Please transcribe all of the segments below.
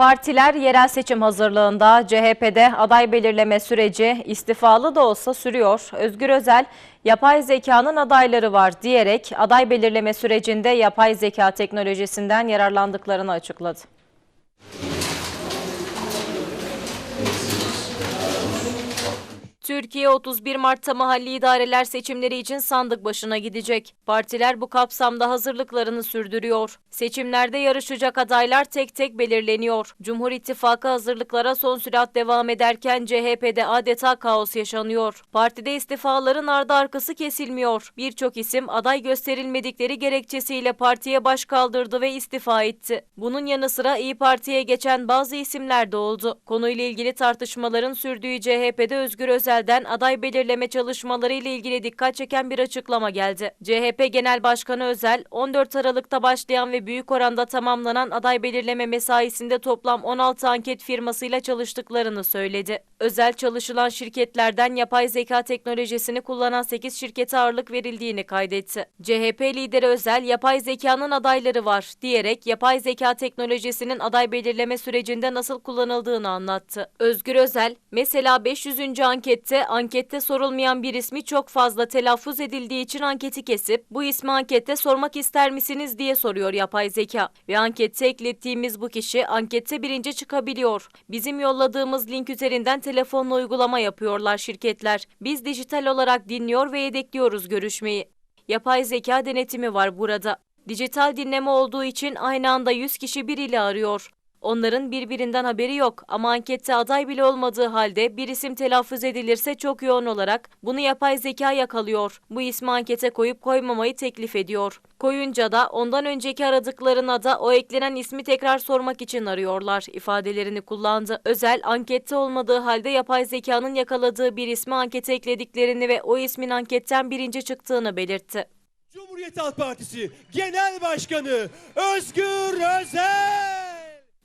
Partiler yerel seçim hazırlığında CHP'de aday belirleme süreci istifalı da olsa sürüyor. Özgür Özel, yapay zekanın adayları var diyerek aday belirleme sürecinde yapay zeka teknolojisinden yararlandıklarını açıkladı. Türkiye 31 Mart'ta mahalli idareler seçimleri için sandık başına gidecek. Partiler bu kapsamda hazırlıklarını sürdürüyor. Seçimlerde yarışacak adaylar tek tek belirleniyor. Cumhur İttifakı hazırlıklara son sürat devam ederken CHP'de adeta kaos yaşanıyor. Partide istifaların ardı arkası kesilmiyor. Birçok isim aday gösterilmedikleri gerekçesiyle partiye baş kaldırdı ve istifa etti. Bunun yanı sıra İyi Parti'ye geçen bazı isimler de oldu. Konuyla ilgili tartışmaların sürdüğü CHP'de Özgür Özel'den aday belirleme çalışmaları ile ilgili dikkat çeken bir açıklama geldi. CHP Genel Başkanı Özel, 14 Aralık'ta başlayan ve büyük oranda tamamlanan aday belirleme mesaisinde toplam 16 anket firmasıyla çalıştıklarını söyledi. Özel çalışılan şirketlerden yapay zeka teknolojisini kullanan 8 şirkete ağırlık verildiğini kaydetti. CHP lideri Özel, yapay zekanın adayları var diyerek yapay zeka teknolojisinin aday belirleme sürecinde nasıl kullanıldığını anlattı. Özgür Özel, mesela 500. ankette ankette sorulmayan bir ismi çok fazla telaffuz edildiği için anketi kesip bu ismi ankette sormak ister misiniz diye soruyor yapay zeka. Ve ankette eklettiğimiz bu kişi ankette birinci çıkabiliyor. Bizim yolladığımız link üzerinden telefonla uygulama yapıyorlar şirketler. Biz dijital olarak dinliyor ve yedekliyoruz görüşmeyi. Yapay zeka denetimi var burada. Dijital dinleme olduğu için aynı anda 100 kişi biriyle arıyor. Onların birbirinden haberi yok ama ankette aday bile olmadığı halde bir isim telaffuz edilirse çok yoğun olarak bunu yapay zeka yakalıyor. Bu ismi ankete koyup koymamayı teklif ediyor. Koyunca da ondan önceki aradıklarına da o eklenen ismi tekrar sormak için arıyorlar ifadelerini kullandı. Özel ankette olmadığı halde yapay zekanın yakaladığı bir ismi ankete eklediklerini ve o ismin anketten birinci çıktığını belirtti. Cumhuriyet Halk Partisi Genel Başkanı Özgür Özel.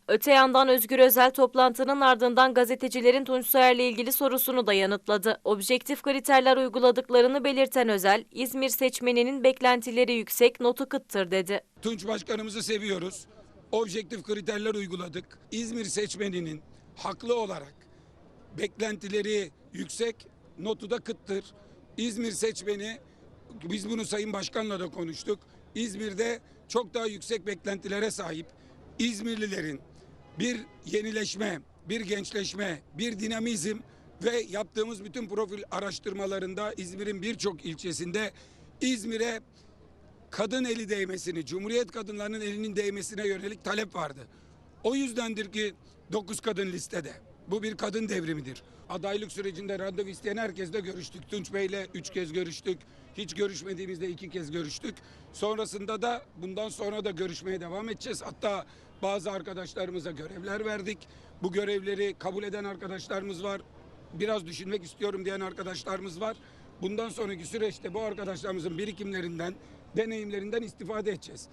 Öte yandan Özgür Özel toplantının ardından gazetecilerin Tunç Soyer'le ilgili sorusunu da yanıtladı. Objektif kriterler uyguladıklarını belirten Özel, İzmir seçmeninin beklentileri yüksek, notu kıttır dedi. Tunç Başkanımızı seviyoruz. Objektif kriterler uyguladık. İzmir seçmeninin haklı olarak beklentileri yüksek, notu da kıttır. İzmir seçmeni, biz bunu Sayın Başkan'la da konuştuk. İzmir'de çok daha yüksek beklentilere sahip. İzmirlilerin bir yenileşme, bir gençleşme, bir dinamizm ve yaptığımız bütün profil araştırmalarında İzmir'in birçok ilçesinde İzmir'e kadın eli değmesini, Cumhuriyet kadınlarının elinin değmesine yönelik talep vardı. O yüzdendir ki 9 kadın listede. Bu bir kadın devrimidir. Adaylık sürecinde randevu isteyen herkesle görüştük. Tunç Bey'le üç kez görüştük. Hiç görüşmediğimizde iki kez görüştük. Sonrasında da bundan sonra da görüşmeye devam edeceğiz. Hatta bazı arkadaşlarımıza görevler verdik. Bu görevleri kabul eden arkadaşlarımız var. Biraz düşünmek istiyorum diyen arkadaşlarımız var. Bundan sonraki süreçte bu arkadaşlarımızın birikimlerinden, deneyimlerinden istifade edeceğiz.